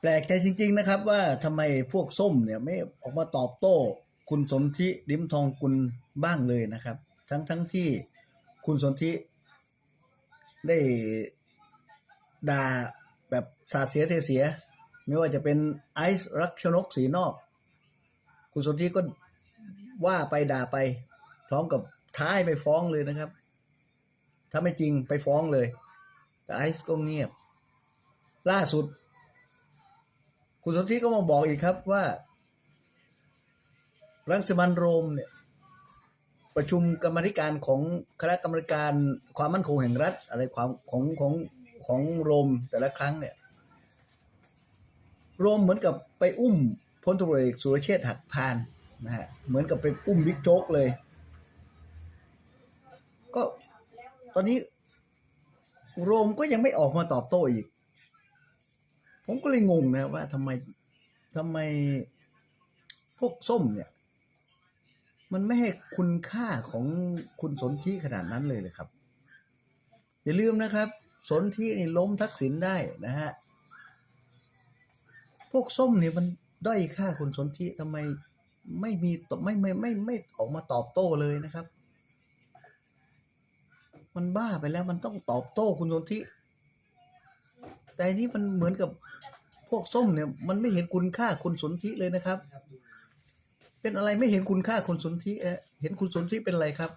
แปลกใจจริง ๆ นะครับ ว่าทำไมพวกส้มเนี่ยไม่ออกมาตอบโต้ คุณสนธิลิมทองกุลบ้างเลยนะครับ ทั้งทั้งที่คุณสนธิได้ด่าแบบสาดเสียเทเสีย ไม่ว่าจะเป็นไอซ์รักชนกสีนอก คุณสนธิก็ว่าไปด่าไป พร้อมกับท้ายไปฟ้องเลยนะครับ ถ้าไม่จริงไปฟ้องเลย แต่ไอซ์ก็เงียบ ล่าสุด คุณสนธิก็มาบอกอีกครับว่า รังสิมันโรมเนี่ยประชุมกรรมธิการของคณะกรรมการความมั่นคงแห่งรัฐ อะไรความของของของโรมแต่ละครั้งเนี่ยโรมเหมือนกับไปอุ้มพลตำรวจเอกสุรเชษฐ์หักพานนะฮะเหมือนกับไปอุ้มบิ๊กโจ๊กเลย ก็ตอนนี้โรมก็ยังไม่ออกมาตอบโต้อีก ผมก็เลยงงนะว่าทำไมทำไมพวกส้มเนี่ย มันไม่ให้คุณค่าของคุณสนธิขนาดนั้นเลยเลยครับ อย่าลืมนะครับ สนธินี่ล้มทักษิณได้นะฮะพวกส้มเนี่ยมันด้อยค่าคุณสนธิทำไมไม่มีตอไม่ไม่ไม่ไม่ออกมาตอบโต้เลยนะครับ มันบ้าไปแล้วมันต้องตอบโต้คุณสนธิ แต่อันนี้มันเหมือนกับพวกส้มเนี่ย มันไม่เห็นคุณค่าคุณสนธิเลยนะครับ เป็นอะไรไม่เห็นคุณค่าคุณสนธิเอะเห็นคุณสนธิเป็นอะไรครับ